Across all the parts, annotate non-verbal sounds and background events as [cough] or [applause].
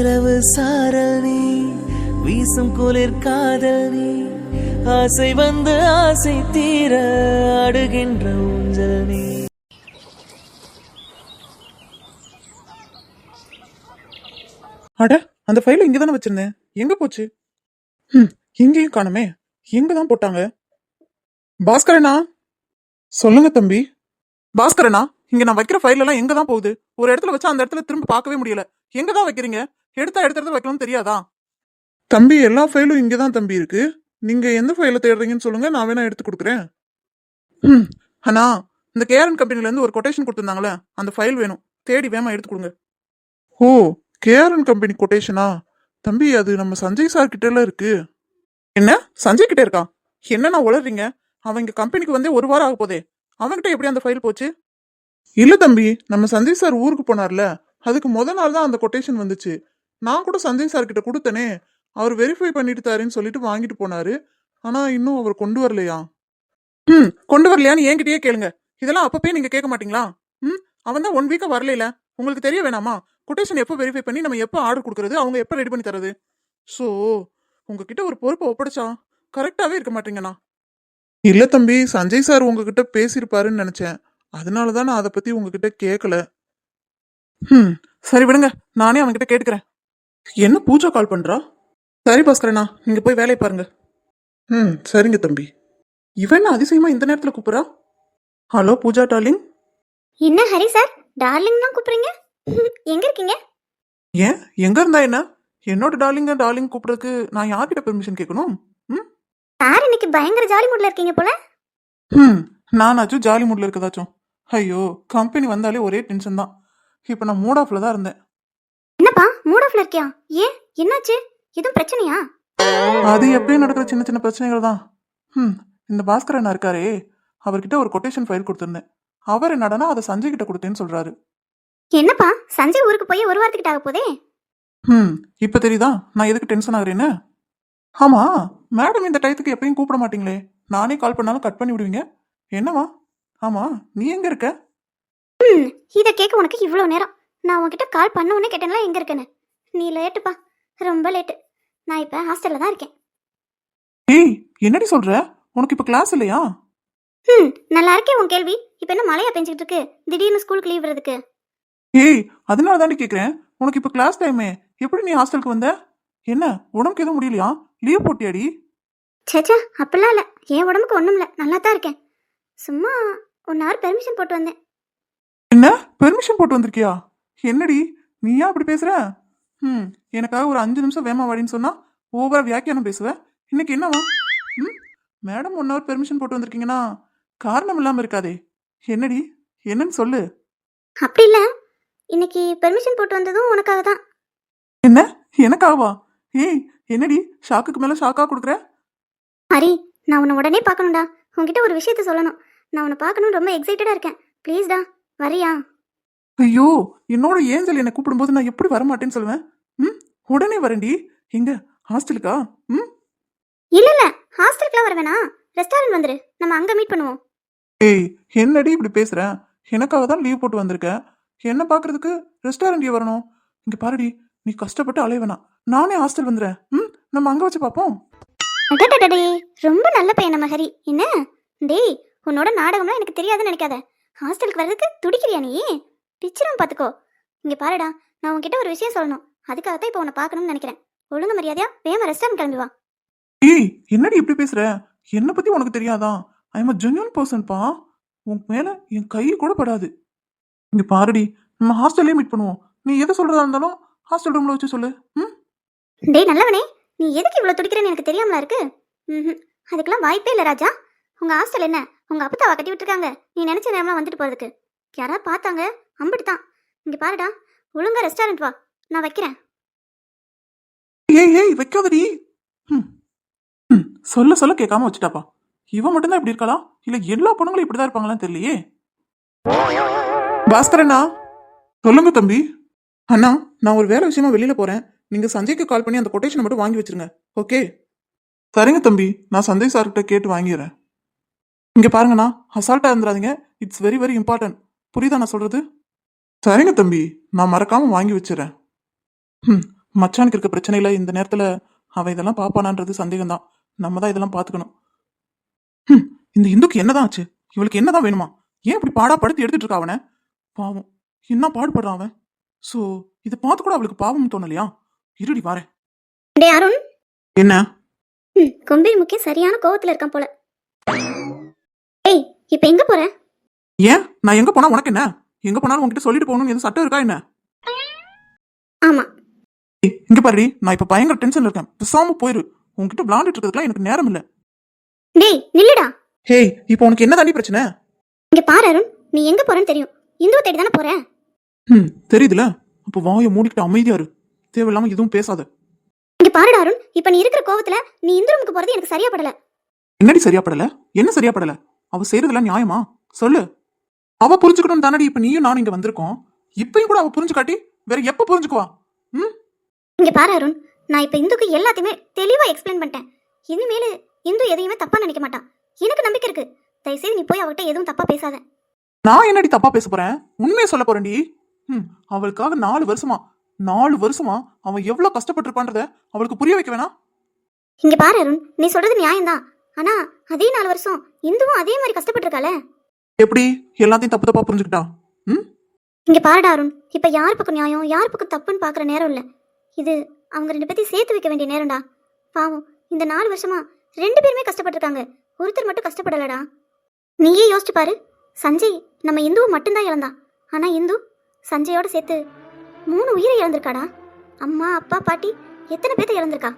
நிலவு சாரல் நீ வீசும் குளிர் காதல் ஆசை வந்து ஆசை தீர அடுகின்ற ஊஞ்சல் நீ. அட அந்த ஃபைல இங்க தானே வச்சிருந்தேன் எங்க போச்சு? ம். எங்கேயும் காணுமே. எங்க தான் போட்டாங்க. பாஸ்கரனா சொல்லுங்க தம்பி. பாஸ்கரனா இங்க நான் வைக்கிற ஃபைல் எல்லாம் எங்க தான் போகுது? ஒரு இடத்துல வச்சா அந்த இடத்துல திரும்ப பார்க்கவே முடியல. எங்க தான் வைக்கிறீங்க? எடுத்தா எடுத்த இடத்துல வைக்கணும்னு தெரியாதா? தம்பி எல்லா ஃபைலும் இங்கே தான் தம்பி இருக்கு. நீங்க எந்த ஃபைலை தேடுறீங்கன்னு சொல்லுங்க நான் வேணா எடுத்து கொடுக்குறேன். ம் அண்ணா இந்த கேஆர்என் கம்பெனில இருந்து ஒரு கொட்டேஷன் கொடுத்துருந்தாங்களே அந்த ஃபைல் வேணும். தேடி வேமா எடுத்து கொடுங்க. ஓ கேஆர்என் கம்பெனி கொட்டேஷனா தம்பி அது நம்ம சஞ்சய் சார் கிட்டல இருக்கு. என்ன? சஞ்சய் கிட்ட இருக்கா? என்னண்ணா உளறீங்க? அவன் இங்க கம்பெனிக்கு வந்தே ஒரு வாரம் ஆக போதே. அவன்கிட்ட எப்படி அந்த ஃபைல் போச்சு? இல்ல தம்பி நம்ம சஞ்சய் சார் ஊருக்கு போனார்ல அதுக்கு முத நாள் தான் அந்த கொட்டேஷன் வந்துச்சு. நான் கூட சஞ்சய் சார் கிட்ட கொடுத்தனே அவர் வெரிஃபை பண்ணிட்டு தாருன்னு சொல்லிட்டு வாங்கிட்டு போனாரு. ஆனா இன்னும் அவர் கொண்டு வரலையா? ம் கொண்டு வரலையான்னு என்கிட்டயே கேளுங்க. இதெல்லாம் அப்பப்பே நீங்க கேட்க மாட்டீங்களா? ம் அவன் தான் ஒன் வீக்கா வரலைல உங்களுக்கு தெரிய வேணாமா? கொட்டேஷன் எப்போ வெரிஃபை பண்ணி நம்ம எப்போ ஆர்டர் கொடுக்கறது? அவங்க எப்போ ரெடி பண்ணி தரது? ஸோ உங்ககிட்ட ஒரு பொறுப்பை ஒப்படைச்சா கரெக்டாகவே இருக்க மாட்டீங்கண்ணா. இல்லை தம்பி சஞ்சய் சார் உங்ககிட்ட பேசியிருப்பாருன்னு நினச்சேன். அதனால தான் நான் அதை பற்றி உங்ககிட்ட கேட்கல ம் சரி விடுங்க. நானே அவன்கிட்ட கேட்டுக்கிறேன். என்ன பூஜா கால் பண்ணுறா சரி பாஸ்கரண்ணா நீங்கள் போய் வேலையை பாருங்க. ம் சரிங்க தம்பி. இவன் என்ன அதிசயமா இந்த நேரத்தில் கூப்பிட்றா? ஹலோ பூஜா டார்லிங் என்ன ஹரி சார் டார்லிங் தான் கூப்பிடுறீங்க? எங்க இருக்கீங்க? ஏன் எங்க இருந்தா என்ன? என்னோட டார்லிங்க டார்லிங் கூப்பிடுறதுக்கு நான் யார்கிட்ட பெர்மிஷன் கேட்கணும்? ம் சார் இன்னைக்கு பயங்கர ஜாலி மூட்ல இருக்கீங்க போல. ம் நானாச்சும் ஜாலி மூட்ல இருக்கதாச்சும். ஐயோ கம்பெனி வந்தாலே ஒரே டென்ஷன் தான். இப்போ நான் மூட் ஆஃப்ல தான் இருந்தேன். என்னப்பா? மூட் ஆஃப்ல இருக்கியா? ஏன்? என்னாச்சு? எதுவும் பிரச்சனையா? அது எப்பயும் நடக்கிற சின்ன சின்ன பிரச்சனைகள் தான். ம் இந்த பாஸ்கர் அண்ணா இருக்காரே. அவர்கிட்ட ஒரு கொட்டேஷன் ஃபைல் கொடுத்துருந்தேன். அவர் என்னடனா அதை சஞ்சய் கிட்ட கொடுத்தேன்னு சொல்றாரு. என்னப்பா? சஞ்சய் ஊருக்கு போய் ஒரு வாரத்துக்கிட்ட ஆக போதே? ம் இப்போ தெரியுதா? நான் எதுக்கு டென்ஷன் ஆகுறேன்னு? ஆமா மேடம் இந்த டயத்துக்கு எப்பயும் கூப்பிட மாட்டீங்களே. நானே கால் பண்ணாலும் கட் பண்ணி விடுவீங்க? என்னவா ஆமா நீ எங்க இருக்க? ம் இதை கேட்க உனக்கு இவ்வளோ நேரம். நான் உன்கிட்ட கால் பண்ண உடனே கேட்டேன்ல எங்க இருக்கேன்னு. நீ லேட்டுப்பா ரொம்ப லேட்டு நான் இப்போ ஹாஸ்டல்ல தான் இருக்கேன். ஏய் என்னடி சொல்ற? உனக்கு இப்ப கிளாஸ் இல்லையா? ம் நல்லா இருக்கே உன் கேள்வி. இப்போ என்ன மழையா பெஞ்சிட்டு இருக்கு? திடீர்னு ஸ்கூலுக்கு லீவ் விடுறதுக்கு ஏய் அதனால தாண்டி கேக்குறேன். உனக்கு இப்ப கிளாஸ் டைமே எப்படி நீ ஹாஸ்டலுக்கு வந்த? என்ன உடம்புக்கு எதுவும் முடியலையா? லீவ் போட்டியாடி? சேச்சா அப்படிலாம் இல்லை. என் உடம்புக்கு ஒன்றும் இல்லை. நல்லா தான் இருக்கேன். சும்மா ஒன் ஹவர் பெர்மிஷன் போட்டு வந்தேன். என்ன? பெர்மிஷன் போட்டு வந்திருக்கியா? என்னடி? நீயா அப்படி பேசுற? ம் எனக்காக ஒரு அஞ்சு நிமிஷம் வேமா வாடின்னு சொன்னா ஓவரா வியாக்கியானம் பேசுவ? இன்னைக்கு என்னவா? ம் மேடம் ஒன் ஹவர் பெர்மிஷன் போட்டு வந்திருக்கீங்கன்னா காரணம் இல்லாம இருக்காதே. என்னடி? என்னன்னு சொல்லு. அப்படி இல்லை. இன்னைக்கு பெர்மிஷன் போட்டு வந்ததும் உனக்காக தான். என்ன? எனக்காவா? ஏய் என்னடி? ஷாக்குக்கு மேல ஷாக்கா கொடுக்குற? ஹரி நான் உன்னை உடனே பார்க்கணும்டா. உன்கிட்ட ஒரு விஷயத்த சொல்லணும். நான் உன்னை பார்க்கணும் ரொம்ப எக்ஸைட்டடாக இருக்கேன். ப்ளீஸ்டா வரியா? ஐயோ என்னோட ஏஞ்சல் என்னை கூப்பிடும்போது நான் எப்படி வரமாட்டேன்னு சொல்லுவேன்? ம்? உடனே வரேன்டி. எங்க? ஹாஸ்டலுக்கா? ம்? இல்லை இல்லை ஹாஸ்டலுக்குலாம் வர வேணாம். ரெஸ்டாரண்ட் வந்துரு. நம்ம அங்கே மீட் பண்ணுவோம். ஏய் என்னடி இப்படி பேசுற? எனக்காக தான் லீவ் போட்டு வந்திருக்க. என்ன பார்க்கறதுக்கு ரெஸ்டாரண்ட் வரணும்? இங்க பாருடி நீ கஷ்டப்பட்டு அலைய வேணாம். நானே ஹாஸ்டல் வந்துடுறேன். ம்? நம்ம அங்க வச்சு பார்ப்போம். ரொம்ப நல்ல பையன் நம்ம ஹரி. என்ன? டேய் உன்னோட நாடகம்லாம் எனக்கு தெரியாதுன்னு நினைக்காத. ஹாஸ்டலுக்கு வர்றதுக்கு துடிக்கிறியா நீ? பிச்சிரும் பார்த்துக்கோ இங்கே பாருடா நான் உன்கிட்ட ஒரு விஷயம் சொல்லணும். அதுக்காக தான் இப்போ உன்னை பார்க்கணும்னு நினைக்கிறேன். ஒழுங்கு மரியாதையா வேமா ரெஸ்டாரண்ட் கிளம்பி வா. ஏய் என்னடி இப்படி பேசுற? என்னை பத்தி உனக்கு தெரியாதா? ஐ எம் அ ஜென்யூன் பர்சன்ப்பா உன் மேல என் கை கூட படாது. இங்க பாருடி நம்ம ஹாஸ்டல்லே மீட் பண்ணுவோம். நீ எதை சொல்றதா இருந்தாலும் ஹாஸ்டல் ரூம்ல வச்சு சொல்லு. ம்? டேய் நல்லவனே நீ எதுக்கு இவ்வளோ துடிக்கிறேன்னு எனக்கு தெரியாமலா இருக்கு? ம் அதுக்கெல்லாம் வாய்ப்பே இல்லை ராஜா. உங்கள் ஹாஸ்டல் என்ன? உங்கள் அப்பத்தாவை கட்டி விட்டுருக்காங்க. நீ நினச்ச நேரம்லாம் வந்துட்டு போறதுக்கு. யாராவது பார்த்தாங்க. அம்பிட்டு தான் இங்கே பாருடா. ஒழுங்கா ரெஸ்டாரண்ட் வா. நான் வைக்கிறேன். ஏய் ஏய் வைக்காதடி. ம் ம் சொல்ல சொல்ல கேட்காம வச்சுட்டாப்பா. இவன் மட்டும்தான் இப்படி இருக்கலாம் இல்ல எல்லா பொண்ணுங்களும் இப்படிதான் இருப்பாங்களான்னு தெரியலையே. பாஸ்கரண்ணா சொல்லுங்க தம்பி. அண்ணா நான் ஒரு வேலை விஷயமா வெளியில போறேன். நீங்க சஞ்சய்க்கு கால் பண்ணி அந்த கொட்டேஷனை மட்டும் வாங்கி வச்சிருங்க. ஓகே சரிங்க தம்பி. நான் சஞ்சய் சார்கிட்ட கேட்டு வாங்கிடுறேன். இங்க பாருங்கண்ணா. அசால்ட்டா இருந்துடாதீங்க. இட்ஸ் வெரி வெரி இம்பார்ட்டன்ட் புரியுதா நான் சொல்றது? சரிங்க தம்பி. நான் மறக்காம வாங்கி வச்சிடறேன் ம் மச்சானுக்கு இருக்க பிரச்சனையில இந்த நேரத்துல அவன் இதெல்லாம் பாப்பானான்றது சந்தேகம்தான். நம்ம தான் இதெல்லாம் பாத்துக்கணும். ஹம், இந்த இந்துக்கு என்னதான் ஆச்சு? இவளுக்கு என்னதான் வேணுமா? ஏன் இப்படி பாடா படுத்து எடுத்துட்டு இருக்கா அவனை? பாவம். என்ன பாடுபடுறான் அவன்? சோ இதை பார்த்து கூட அவளுக்கு பாவம் தோணலையா? இருடி டே அருண். என்ன? ம் கொம்பேரி முக்கிய சரியான கோவத்துல இருக்கான் போல. இப்போ எங்க போற? ஏன்? நான் எங்க போனா உனக்கு என்ன? எங்க போனாலும் உன்கிட்ட சொல்லிட்டு போகணும்னு எதுவும் சட்டம் இருக்கா என்ன? ஆமா. ஏய், இங்க பாருடி. நான் இப்ப பயங்கர டென்ஷன்ல இருக்கேன். பேசாம போயிரு. உன்கிட்ட விளாண்டுட்டு இருக்கிறதுக்குலாம் எனக்கு நேரம் இல்ல. டேய் நில்லுடா. ஹேய் இப்போ உனக்கு என்ன தாண்டி பிரச்சனை? இங்க பாரு அருண். நீ எங்க போறேன்னு தெரியும். இந்துவை தேடி தானே போற? ம் தெரியுதுல. அப்போ வாயை மூடிக்கிட்டு அமைதியா இரு. தேவையில்லாம எதுவும் பேசாத. இங்க பாருடா அருண். இப்ப நீ இருக்கிற கோவத்துல நீ இந்து ரூமுக்கு போறது எனக்கு சரியா படல என்னடி சரியா படல என்ன சரியா படல அவ செய்யறதுல நியாயமா? சொல்லு. அவ புரிஞ்சுக்கணும் தானடி இப்ப நீயும் நானும் இங்க வந்திருக்கோம். இப்பயும் கூட அவ புரிஞ்சு காட்டி வேற எப்ப புரிஞ்சுக்குவா ம்? இங்க பாரு அருண். நான் இப்ப இந்துக்கு எல்லாத்தையுமே தெளிவா எக்ஸ்பிளைன் பண்ணிட்டேன். இனிமேல் இந்து எதையுமே தப்பா நினைக்க மாட்டான். எனக்கு நம்பிக்கை இருக்கு. தயவுசெய்து நீ போய் அவகிட்ட எதுவும் தப்பா பேசாத. நான் என்னடி தப்பா பேச போறேன்? உண்மையை சொல்ல போறேன்டி. ம் அவளுக்காக நாலு வருஷமா நாலு வருஷமா அவன் எவ்வளவு கஷ்டப்பட்டிருப்பான்றத அவளுக்கு புரிய வைக்க வேணாம். இங்க பாரு அருண். நீ சொல்றது நியாயம்தான். ஆனா அதே நாலு வருஷம் இந்துவும் அதே மாதிரி கஷ்டப்பட்டிருக்காளே. எப்படி? எல்லாத்தையும் தப்பு தப்பா புரிஞ்சுக்கிட்டா? ம்? இங்க பாருடா அருண். இப்ப யார் பக்கம் நியாயம் யார் பக்கம் தப்புன்னு பாக்குற நேரம் இல்ல. இது அவங்க ரெண்டு பேத்தையும் சேர்த்து வைக்க வேண்டிய நேரம்டா. பாவம் இந்த நாலு வருஷமா ரெண்டு பேருமே கஷ்டப்பட்டிருக்காங்க. ஒருத்தர் மட்டும் கஷ்டப்படலடா. நீயே யோசிச்சு பாரு. சஞ்சய் நம்ம இந்துவை மட்டும்தான் இழந்தான். ஆனா இந்து சஞ்சயோட சேர்த்து மூணு உயிரை இழந்திருக்காடா. அம்மா அப்பா பாட்டி எத்தனை பேர்த்த இழந்திருக்கா?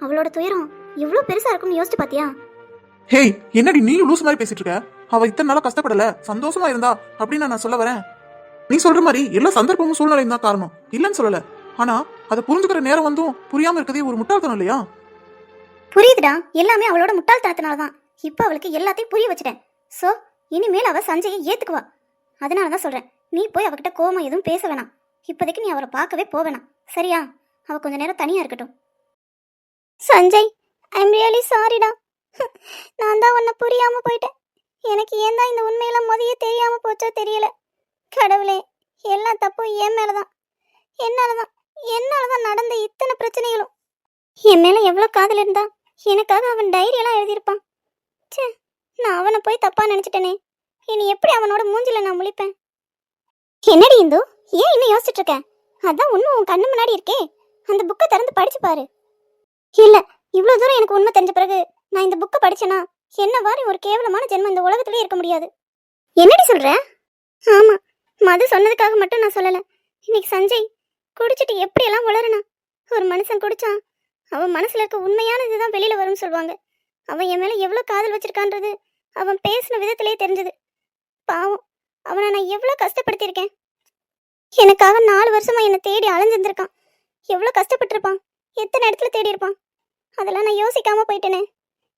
அவளோட துயரம் எவ்வளோ பெருசா இருக்கும்னு யோசிச்சு பாத்தியா? ஹேய் என்னடி நீயும் லூஸ் மாதிரி பேசிட்டு இருக்க அவ இத்தனை நாளா கஷ்டப்படல சந்தோஷமா இருந்தா அப்படின்னு நான் சொல்ல வரேன். நீ சொல்ற மாதிரி எல்லா சந்தர்ப்பமும் சூழ்நிலையும் தான் காரணம். இல்லைன்னு சொல்லல. ஆனா அதை புரிஞ்சுக்கிற நேரம் வந்தும் புரியாம இருக்கதே ஒரு முட்டாள்தனம் இல்லையா? புரியுதுடா. எல்லாமே அவளோட முட்டாள்தனத்தினால தான் இப்போ அவளுக்கு எல்லாத்தையும் புரிய வச்சுட்டேன். ஸோ இனிமேல் அவ சஞ்சயை ஏத்துக்குவா. அதனால தான் சொல்றேன். நீ போய் அவகிட்ட கோமா எதுவும் பேச வேணாம். இப்போதைக்கு நீ அவரை பார்க்கவே போவேணாம் சரியா? அவ கொஞ்ச நேரம் தனியா இருக்கட்டும். சஞ்சய் ஐ எம் ரியலி சாரிடா நான் தான் உன்னை புரியாம போயிட்டேன். எனக்கு ஏன் தான் இந்த உண்மையெல்லாம் முதல்ல தெரியாம போச்சோ தெரியல. கடவுளே எல்லா தப்பும் என் மேலதான். என்னாலதான் என்னாலதான் நடந்த இத்தனை பிரச்சனைகளும். என் மேல எவ்வளோ காதல் இருந்தா எனக்காக அவன் டைரி எல்லாம் எழுதியிருப்பான். ச்சே நான் அவனை போய் தப்பா நினைச்சிட்டேனே. இனி எப்படி அவனோட மூஞ்சில நான் முழிப்பேன்? என்னடி இந்து ஏன் இன்னும் யோசிச்சுட்டு இருக்க? அதான் உண்மை உன் கண்ணு முன்னாடி இருக்கே. அந்த புக்கை திறந்து படிச்சு பாரு. இல்ல இவ்வளவு தூரம் எனக்கு உண்மை தெரிஞ்ச பிறகு நான் இந்த புக்கை படிச்சேனா? என்ன மாதிரி ஒரு கேவலமான ஜென்மம் இந்த உலகத்திலே இருக்க முடியாது? என்னடி சொல்ற? ஆமா மது சொன்னதுக்காக மட்டும் நான் சொல்லல. இன்னைக்கு சஞ்சய் குடிச்சிட்டு எப்படியெல்லாம் உளறனா ஒரு மனுஷன் குடிச்சான் அவன் மனசுல இருக்க உண்மையான இதுதான் வெளியில வரும்னு சொல்லுவாங்க. அவன் என் மேல எவ்வளவு காதல் வச்சிருக்கான்றது அவன் பேசின விதத்திலேயே தெரிஞ்சது. பாவம் அவனை நான் எவ்வளவு கஷ்டப்படுத்தியிருக்கேன். எனக்காக நாலு வருஷமா என்னை தேடி அலைஞ்சிருந்திருக்கான். எவ்வளவு கஷ்டப்பட்டிருப்பான். எத்தனை இடத்துல தேடி இருப்பான் அதெல்லாம் நான் யோசிக்காம போயிட்டேனே.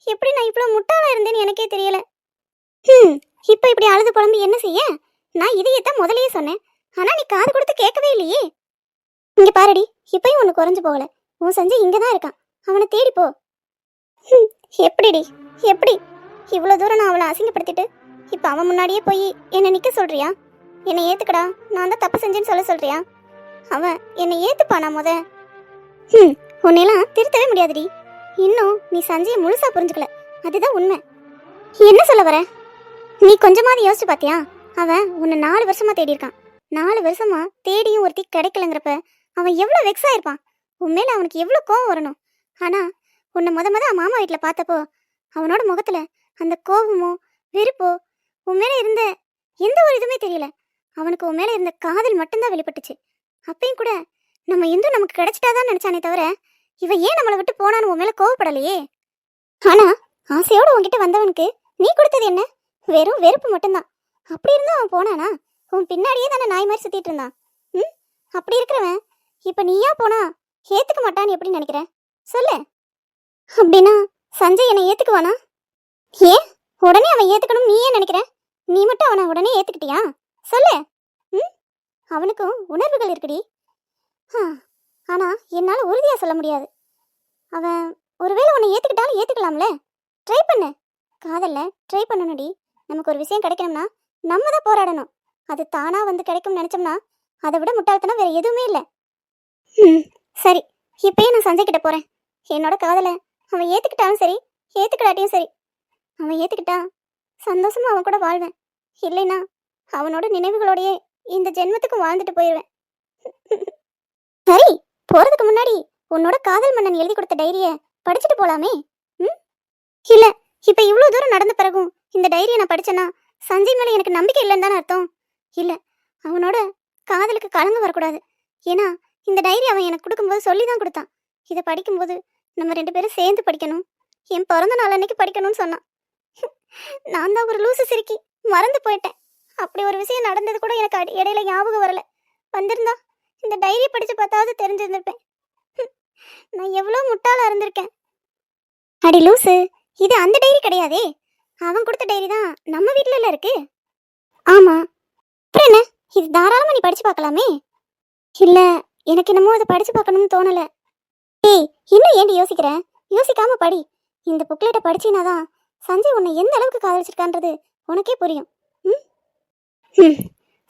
எப்படி நான் இவ்வளோ முட்டாளா இருந்தேன்னு எனக்கே தெரியல. ம் இப்போ இப்படி அழுது புலம்பு என்ன செய்ய? நான் இதையத்தான் முதலையே சொன்னேன். ஆனால் நீ காது கொடுத்து கேட்கவே இல்லையே. இங்கே பாருடி இப்பயும் ஒன்று குறைஞ்சு போகல. உன் செஞ்சு இங்கே தான் இருக்கான். அவனை தேடி போ. எப்படிடி எப்படி? இவ்வளோ தூரம் நான் அவளை அசிங்கப்படுத்திட்டு இப்போ அவன் முன்னாடியே போய் என்னை நிற்க சொல்றியா? என்னை ஏற்றுக்கடா நான் தான் தப்பு செஞ்சேன்னு சொல்ல சொல்றியா? அவன் என்னை ஏற்றுப்பானா முத? ம் உன்னையெல்லாம் திருத்தவே முடியாதுடி. இன்னும் நீ சஞ்சயை முழுசா புரிஞ்சுக்கல. அதுதான் உண்மை. என்ன சொல்ல வர? நீ கொஞ்சமாவது யோசிச்சு பாத்தியா? அவன் உன்னை நாலு வருஷமா தேடி இருக்கான் நாலு வருஷமா தேடியும் ஒருத்தி கிடைக்கலங்கிறப்ப அவன் எவ்வளோ வெக்ஸ் ஆயிருப்பான்? உன் மேலே அவனுக்கு எவ்வளோ கோவம் வரணும்? ஆனா உன்னை முத முத மாமா வீட்டில் பார்த்தப்போ அவனோட முகத்துல அந்த கோபமோ வெறுப்போ உன் மேலே இருந்த எந்த ஒரு இதுவுமே தெரியல. அவனுக்கு உன் மேல இருந்த காதல் மட்டும்தான் வெளிப்பட்டுச்சு. அப்பயும் கூட நம்ம இந்து நமக்கு கிடைச்சிட்டாதான் நினைச்சானே தவிர இவ ஏன் நம்மளை விட்டு போனான்னு உன் மேல கோவப்படலையே? ஆனா ஆசையோட உன்கிட்ட வந்தவனுக்கு நீ கொடுத்தது என்ன? வெறும் வெறுப்பு மட்டும்தான். அப்படி இருந்தும் அவன் போனானா? உன் பின்னாடியே தானே நாய் மாதிரி சுத்திட்டு இருந்தான். ம்? அப்படி இருக்கிறவன் இப்ப நீயா போனா ஏத்துக்க மாட்டான்னு எப்படி நினைக்கிற? சொல்லு. அப்படின்னா சஞ்சய் என்னை ஏத்துக்குவானா? ஏன்? உடனே அவன் ஏத்துக்கணும் நீ ஏன் நினைக்கிற? நீ மட்டும் அவனை உடனே ஏத்துக்கிட்டியா? சொல்லு. ம்? அவனுக்கும் உணர்வுகள் இருக்குடி. ஆ, ஆனா என்னால உறுதியா சொல்ல முடியாது. அவன் ஒருவேளை உன்னை ஏத்துக்கிட்டாலும் ஏத்துக்கலாம்ல? ட்ரை பண்ணு. காதல்ல ட்ரை பண்ணணும்டி. நமக்கு ஒரு விஷயம் கிடைக்கணும்னா நம்ம தான் போராடணும். அது தானா வந்து கிடைக்கும்னு நினைச்சோம்னா அதை விட முட்டாள்தனம் வேற எதுவுமே இல்லை. ம் சரி இப்பயே நான் சஞ்சய் கிட்ட போறேன். என்னோட காதலை அவன் ஏத்துக்கிட்டாலும் சரி ஏத்துக்கிடாட்டியும் சரி. அவன் ஏத்துக்கிட்டா சந்தோஷமா அவன் கூட வாழ்வேன். இல்லைனா அவனோட நினைவுகளோடயே இந்த ஜென்மத்துக்கும் வாழ்ந்துட்டு போயிடுவேன் சரி போறதுக்கு முன்னாடி உன்னோட காதல் மன்னன் எழுதி கொடுத்த டைரிய படிச்சுட்டு போலாமே ம்? இல்ல இப்ப இவ்வளவு தூரம் நடந்த பிறகும் இந்த டைரியை நான் படிச்சேன்னா சஞ்சய் மேல எனக்கு நம்பிக்கை இல்லைன்னு தானே அர்த்தம்? இல்ல அவனோட காதலுக்கு கலங்க வரக்கூடாது. ஏன்னா இந்த டைரி அவன் எனக்கு கொடுக்கும்போது சொல்லி தான் கொடுத்தான். இதை படிக்கும்போது நம்ம ரெண்டு பேரும் சேர்ந்து படிக்கணும். என் பிறந்த நாள் அன்னைக்கு படிக்கணும்னு சொன்னான். நான் தான் ஒரு லூசு சிரிக்கி மறந்து போயிட்டேன். அப்படி ஒரு விஷயம் நடந்தது கூட எனக்கு அடி- இடையில ஞாபகம் வரல. வந்திருந்தா இந்த டைரி படிச்சு பார்த்தாவது தெரிஞ்சிருந்திருப்பேன். [laughs] நான் எவ்வளோ முட்டாளாக இருந்திருக்கேன். அடி லூசு இது அந்த டைரி கிடையாதே. அவன் கொடுத்த டைரி தான் நம்ம வீட்ல இருக்கு. ஆமா. அப்புறம் என்ன? இது தாராளமா நீ படிச்சு பார்க்கலாமே? இல்ல எனக்கு என்னமோ அதை படிச்சு பார்க்கணும்னு தோணல. ஏய் இன்னும் ஏண்டி யோசிக்கிற? யோசிக்காம படி. இந்த புக்லெட்டை படிச்சினாதான் சஞ்சய் உன்னை எந்த அளவுக்கு காதலிச்சிருக்கான்றது உனக்கே புரியும். ம்? ம்.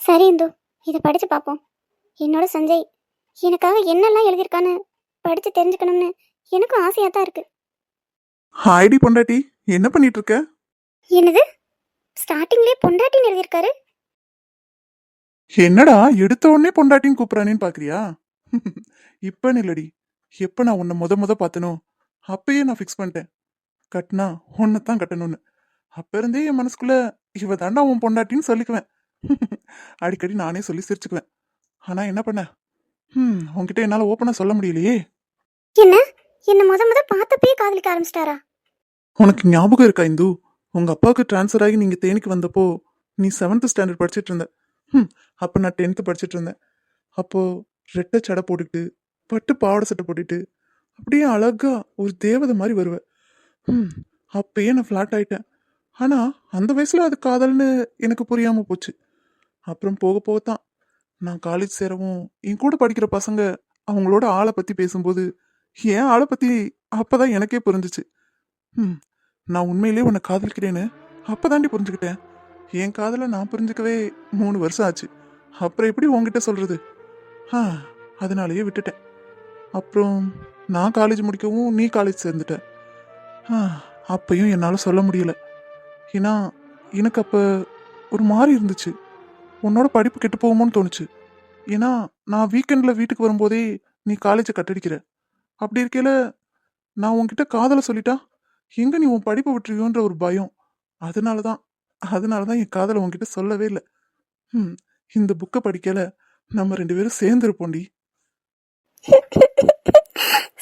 சரி இந்து இதை படிச்சு பார்ப்போம். என்னோட சஞ்சய் எனக்காக என்னெல்லாம் எழுதியிருக்கான்னு படிச்சு தெரிஞ்சுக்கணும்னு எனக்கும் ஆசையாக தான் இருக்கு. ஹாய்டி பொண்டாட்டி என்ன பண்ணிட்டு இருக்க என்னது? ஸ்டார்டிங்லேயே பொண்டாட்டின்னு எழுதியிருக்காரு? என்னடா எடுத்த உடனே பொண்டாட்டின்னு கூப்பிடுறானேன்னு பாக்குறியா? இப்ப இல்லடி எப்ப நான் உன்னை முத முத பார்த்தனோ அப்பயே நான் ஃபிக்ஸ் பண்ணிட்டேன். கட்டினா தான் கட்டணும்னு. அப்ப இருந்தே என் மனசுக்குள்ள இவ தாண்டா உன் பொண்டாட்டின்னு சொல்லிக்குவேன். அடிக்கடி நானே சொல்லி சிரிச்சுக்குவேன். ஆனா என்ன பண்ண? ம் உன்கிட்ட என்னால ஓப்பனா சொல்ல முடியலையே. என்ன? என்ன முத முத பார்த்தப்பயே காதலிக்க ஆரம்பிச்சிட்டாரா? உனக்கு ஞாபகம் இருக்கா இந்து? உங்க அப்பாவுக்கு ட்ரான்ஸ்ஃபர் ஆகி நீங்க தேனிக்கு வந்தப்போ நீ செவன்த் ஸ்டாண்டர்ட் படிச்சிட்டு இருந்த. ம் அப்ப நான் டென்த்து படிச்சிட்டு இருந்தேன். அப்போ ரெட்டை சடை போட்டுக்கிட்டு பட்டு பாவாடை சட்டை போட்டுட்டு அப்படியே அழகா ஒரு தேவதை மாதிரி வருவ. ம் அப்பயே நான் ஃப்ளாட் ஆயிட்டேன். ஆனா அந்த வயசுல அது காதல்னு எனக்கு புரியாம போச்சு. அப்புறம் போக போக தான் நான் காலேஜ் சேரவும் என் கூட படிக்கிற பசங்க அவங்களோட ஆளை பற்றி பேசும்போது என் ஆளை பற்றி அப்போதான் எனக்கே புரிஞ்சுச்சு. ம் நான் உண்மையிலே உன்னை காதலிக்கிறேன்னு அப்போதாண்டி புரிஞ்சுக்கிட்டேன். என் காதலை நான் புரிஞ்சுக்கவே மூணு வருஷம் ஆச்சு. அப்புறம் எப்படி உங்ககிட்ட சொல்கிறது ஆ அதனாலேயே விட்டுட்டேன். அப்புறம் நான் காலேஜ் முடிக்கவும் நீ காலேஜ் சேர்ந்துட்ட. ஆ அப்பையும் என்னால் சொல்ல முடியல. ஏன்னா எனக்கு அப்போ ஒரு மாதிரி இருந்துச்சு. உன்னோட படிப்பு கெட்டு போகுமோன்னு தோணுச்சு. ஏன்னா நான் வீக்கெண்டில் வீட்டுக்கு வரும்போதே நீ காலேஜை கட்டடிக்கிற. அப்படி இருக்கையில் நான் உன்கிட்ட காதலை சொல்லிட்டா? எங்கே நீ உன் படிப்பை விட்டுருவியோன்ற ஒரு பயம். அதனால தான் அதனால தான் என் காதலை உன்கிட்ட சொல்லவே இல்லை. ம் இந்த புக்கை படிக்கல நம்ம ரெண்டு பேரும் சேர்ந்துருப்போண்டி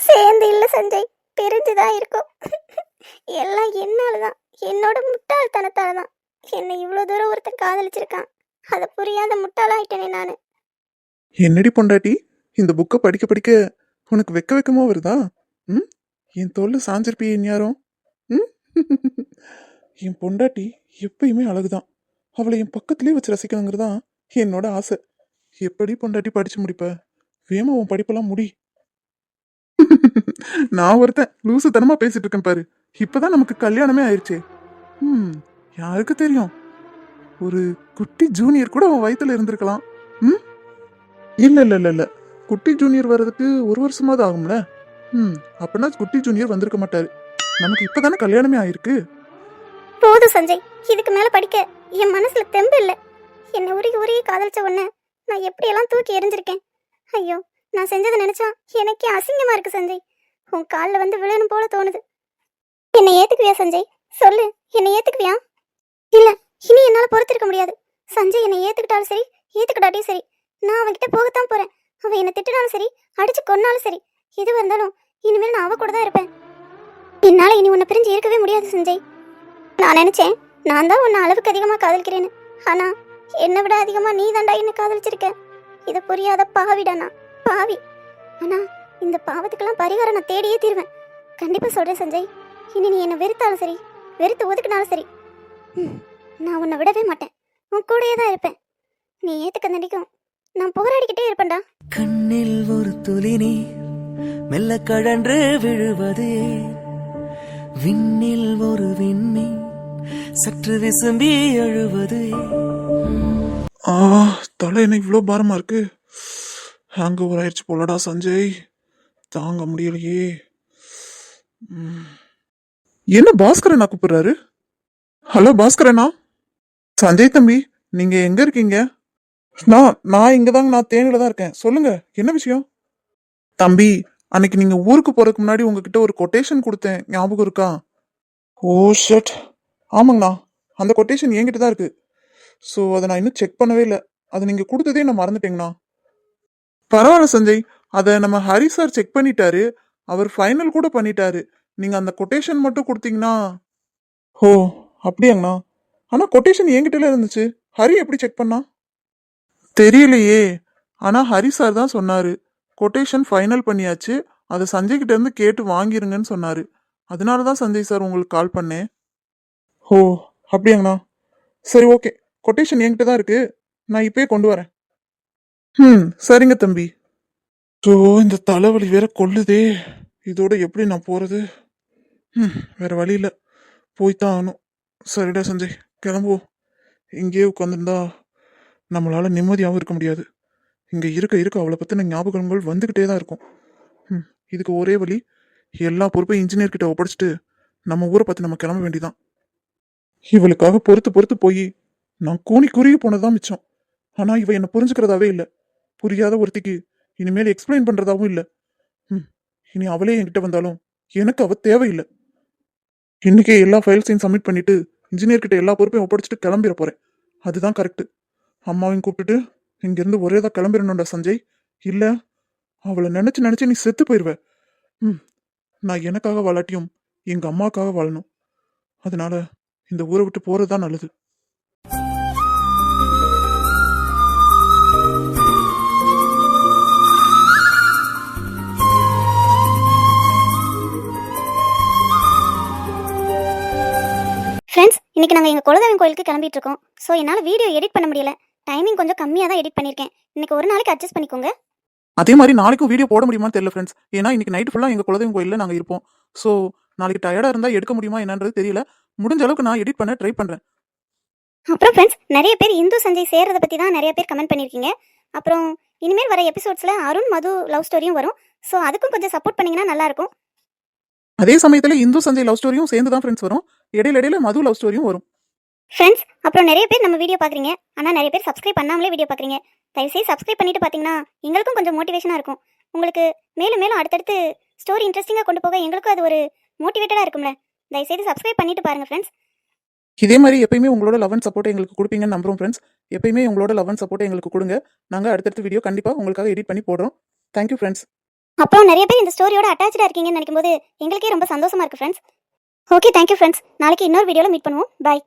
சேர்ந்து இல்லை சஞ்சய் பிரிஞ்சுதான் இருக்கும். எல்லாம் என்னால தான் என்னோட முட்டாள்தனத்தால தான் என்னை இவ்வளோ தூரம் ஒருத்தன் காதலிச்சிருக்கான். அதை புரியாத முட்டாளாயிட்டனே நான். என்னடி பொண்டாட்டி? இந்த புக்கை படிக்க படிக்க உனக்கு வெக்க வெக்கமா வருதா? ம்? என் தோல்ல சாஞ்சிருப்பியே யாரும்? ம்? [laughs] என் பொண்டாட்டி எப்பயுமே அழகுதான். அவளை என் பக்கத்துலேயே வச்சு ரசிக்கணுங்கிறதா என்னோட ஆசை. எப்படி பொண்டாட்டி படிச்சு முடிப்ப? வேமா உன் படிப்பெல்லாம் முடி. [laughs] நான் ஒருத்தன் லூசு தனமா பேசிட்டு இருக்கேன் பாரு. இப்பதான் நமக்கு கல்யாணமே ஆயிடுச்சே ம் யாருக்கு தெரியும்? ஒரு குட்டி ஜூனியர் கூட அவன் வயிற்றுல இருந்திருக்கலாம். ம்? இல்லை இல்லை இல்லை இல்லை. குட்டி ஜூனியர் வர்றதுக்கு ஒரு வருஷமாவது ஆகும்ல? ம் அப்படின்னா குட்டி ஜூனியர் வந்திருக்க மாட்டாரு. நமக்கு இப்பதானே கல்யாணமே ஆயிருக்கு? போதும் சஞ்சய். இதுக்கு மேலே படிக்க என் மனசில் தெம்பு இல்லை. என்னை உருகி உருகி காதலிச்ச உடனே நான் எப்படியெல்லாம் தூக்கி எறிஞ்சிருக்கேன்? ஐயோ நான் செஞ்சதை நினச்சா எனக்கே அசிங்கமாக இருக்கு சஞ்சய். உன் காலில் வந்து விழணும் போல தோணுது. என்னை ஏற்றுக்குவியா சஞ்சய்? சொல்லு என்னை ஏற்றுக்குவியா இல்லை. இனி என்னால பொறுத்திருக்க முடியாது. சஞ்சய் என்னை ஏத்துக்கிட்டாலும் சரி ஏத்துக்கிட்டாட்டியும் சரி நான் அவன்கிட்ட போகத்தான் போறேன். அவன் என்னை திட்டினாலும் சரி அடிச்சு கொன்னாலும் சரி எதுவாக இருந்தாலும் இனிமேல் நான் அவ கூட தான் இருப்பேன். என்னால இனி உன்னை பிரிஞ்சு இருக்கவே முடியாது சஞ்சய். நான் நினைச்சேன் நான் தான் உன்னை அளவுக்கு அதிகமாக காதலிக்கிறேன்னு. ஆனா என்னை விட அதிகமா நீ தாண்டா என்ன காதலிச்சிருக்க. இதை புரியாத பாவிடா பாவி. ஆனா இந்த பாவத்துக்கெல்லாம் பரிகாரம் நான் தேடியே தீருவேன். கண்டிப்பா சொல்றேன் சஞ்சய். இனி நீ என்னை வெறுத்தாலும் சரி வெறுத்து ஒதுக்கினாலும் சரி. ம், நான் உன்னை விடவே மாட்டேன். உன் கூடயே தான் இருப்பேன். நீ ஏத்துக்க நடிக்கும். நான் போராடிக்கிட்டே இருப்பேன்டா. கண்ணில் ஒரு துளி நீர் மெல்ல கழன்று விழுவது? விண்ணில் ஒரு விண்மீன் சற்று விசும்பி அழுவது ஏன்? ஆ தலை என்ன இவ்வளோ பாரமா இருக்கு. ஹேங் ஓவர் ஆயிடுச்சு போலடா சஞ்சய். தாங்க முடியலையே. ம். என்ன பாஸ்கரண்ணா கூப்பிடுறாரு? ஹலோ பாஸ்கரண்ணா சஞ்சய் தம்பி நீங்க எங்க இருக்கீங்க? நான் நான் இங்க தாங்க நான் தேனில தான் இருக்கேன். சொல்லுங்க என்ன விஷயம்? தம்பி அன்னைக்கு நீங்க ஊருக்கு போறதுக்கு முன்னாடி உங்ககிட்ட ஒரு கொட்டேஷன் கொடுத்தேன். ஞாபகம் இருக்கா? ஓ ஷட் ஆமாங்கண்ணா அந்த கொட்டேஷன் என்கிட்ட தான் இருக்கு. ஸோ அதை நான் இன்னும் செக் பண்ணவே இல்லை. அதை நீங்க கொடுத்ததே நான் மறந்துட்டேங்கண்ணா. பரவாயில்ல சஞ்சய். அதை நம்ம ஹரி சார் செக் பண்ணிட்டாரு. அவர் ஃபைனல் கூட பண்ணிட்டாரு. நீங்க அந்த கொட்டேஷன் மட்டும் கொடுத்தீங்கன்னா ஓ அப்படியாங்கண்ணா. ஆனால் கொட்டேஷன் என்கிட்டல இருந்துச்சு. ஹரி எப்படி செக் பண்ணா? தெரியலையே. ஆனால் ஹரி சார் தான் சொன்னார். கொட்டேஷன் ஃபைனல் பண்ணியாச்சு. அதை சஞ்சய் கிட்டேருந்து கேட்டு வாங்கிருங்கன்னு சொன்னார். அதனால தான் சஞ்சய் சார் உங்களுக்கு கால் பண்ணேன். ஓ அப்படியாங்கண்ணா. சரி ஓகே கொட்டேஷன் என்கிட்ட தான் இருக்கு. நான் இப்பயே கொண்டு வரேன். ம் சரிங்க தம்பி. ஸோ இந்த தலைவலி வேற கொல்லுதே. இதோட எப்படி நான் போகிறது ம் வேற வழி இல்லை. போய்த்தான் ஆகணும். சரிடா சஞ்சய். கிளம்புவோம். இங்கேயே உட்காந்துருந்தா நம்மளால் நிம்மதியாகவும் இருக்க முடியாது. இங்கே இருக்க இருக்க அவளை பற்றின ஞாபகங்கள் வந்துக்கிட்டே தான் இருக்கும். ம் இதுக்கு ஒரே வழி எல்லா பொறுப்பையும் இன்ஜினியர் கிட்ட ஒப்படைச்சிட்டு நம்ம ஊரை பற்றி நம்ம கிளம்ப வேண்டிதான். இவளுக்காக பொறுத்து பொறுத்து போய் நான் கூனி குறுகி போனதுதான் மிச்சம். ஆனால் இவ என்னை புரிஞ்சுக்கிறதாவே இல்லை. புரியாத ஒருத்திக்கு இனிமேல் எக்ஸ்பிளைன் பண்ணுறதாவும் இல்லை. ம் இனி அவளே என்கிட்ட வந்தாலும் எனக்கு அவ தேவையில்லை. இன்னைக்கே எல்லா ஃபைல்ஸையும் சப்மிட் பண்ணிவிட்டு இன்ஜினியர் கிட்ட எல்லா பொறுப்பையும் ஒப்படைச்சிட்டு கிளம்பிட போறேன். அதுதான் கரெக்டு அம்மாவையும் கூப்பிட்டுட்டு இங்கிருந்து ஒரே தான் கிளம்பிடணும்டா சஞ்சய். இல்ல அவளை நினைச்சு நினைச்சு நீ செத்து போயிருவ. ம் நான் எனக்காக வாழாட்டியும் எங்க அம்மாக்காக வாழணும். அதனால இந்த ஊரை விட்டு போறதுதான் நல்லது. இன்னைக்கு நாங்கள் எங்கள் குலதெய்வம் கோயிலுக்கு கிளம்பிட்டு இருக்கோம் ஸோ என்னால் வீடியோ எடிட் பண்ண முடியல. டைமிங் கொஞ்சம் கம்மியாக தான் எடிட் பண்ணியிருக்கேன் இன்னைக்கு ஒரு நாளைக்கு அட்ஜஸ்ட் பண்ணிக்கோங்க. அதே மாதிரி நாளைக்கும் வீடியோ போட முடியுமான்னு தெரியல ஃப்ரெண்ட்ஸ் ஏன்னா இன்னைக்கு நைட் ஃபுல்லாக எங்கள் குலதெய்வம் கோயிலில் நாங்கள் இருப்போம். ஸோ நாளைக்கு டயர்டாக இருந்தால் எடுக்க முடியுமா என்னன்றது தெரியல. முடிஞ்ச அளவுக்கு நான் எடிட் பண்ண ட்ரை பண்ணுறேன் அப்புறம் ஃப்ரெண்ட்ஸ் நிறைய பேர் இந்து சஞ்சய் சேர்றதை பற்றி தான் நிறைய பேர் கமெண்ட் பண்ணியிருக்கீங்க அப்புறம் இனிமேல் வர எபிசோட்ஸில் அருண் மது லவ் ஸ்டோரியும் வரும். ஸோ அதுக்கும் கொஞ்சம் சப்போர்ட் பண்ணிங்கன்னா நல்லாயிருக்கும் அதே சமயத்தில் இந்து சஞ்சய் லவ் ஸ்டோரியும் சேர்ந்து தான் ஃப்ரெண்ட்ஸ் வரும். இடையில இடையில மது லவ் ஸ்டோரியும் வரும். ஃப்ரெண்ட்ஸ் அப்புறம் நிறைய பேர் நம்ம வீடியோ பார்க்குறீங்க. ஆனால் நிறைய பேர் சப்ஸ்கிரைப் பண்ணாமலே வீடியோ பார்க்குறீங்க. தயவுசெய்து சப்ஸ்கிரைப் பண்ணிட்டு பார்த்தீங்கன்னா எங்களுக்கும் கொஞ்சம் மோட்டிவேஷனாக இருக்கும். உங்களுக்கு மேலும் மேலும் அடுத்தடுத்து ஸ்டோரி இன்ட்ரெஸ்டிங்காக கொண்டு போக எங்களுக்கும் அது ஒரு மோட்டிவேட்டடாக இருக்கும்ல. தயவுசெய்து சப்ஸ்கிரைப் பண்ணிட்டு பாருங்கள் ஃப்ரெண்ட்ஸ் இதே மாதிரி எப்பயுமே உங்களோட லவ் அண்ட் சப்போர்ட் எங்களுக்கு கொடுப்பீங்கன்னு நம்புறோம் ஃப்ரெண்ட்ஸ் எப்பயுமே உங்களோட லவ் அண்ட் சப்போர்ட் எங்களுக்கு கொடுங்க. நாங்கள் அடுத்தடுத்த வீடியோ கண்டிப்பாக உங்களுக்காக எடிட் பண்ணி போடுறோம். தேங்க்யூ ஃப்ரெண்ட்ஸ் அப்புறம் நிறைய பேர் இந்த ஸ்டோரியோட அட்டாச்சாக இருக்கீங்கன்னு நினைக்கும் போது எங்களுக்கே ரொம்ப சந்தோஷமா இருக்கு ஃப்ரெண்ட்ஸ் ஓகே தேங்க்யூ ஃப்ரெண்ட்ஸ் நாளைக்கு இன்னொரு வீடியோவில் மீட் பண்ணுவோம். பாய்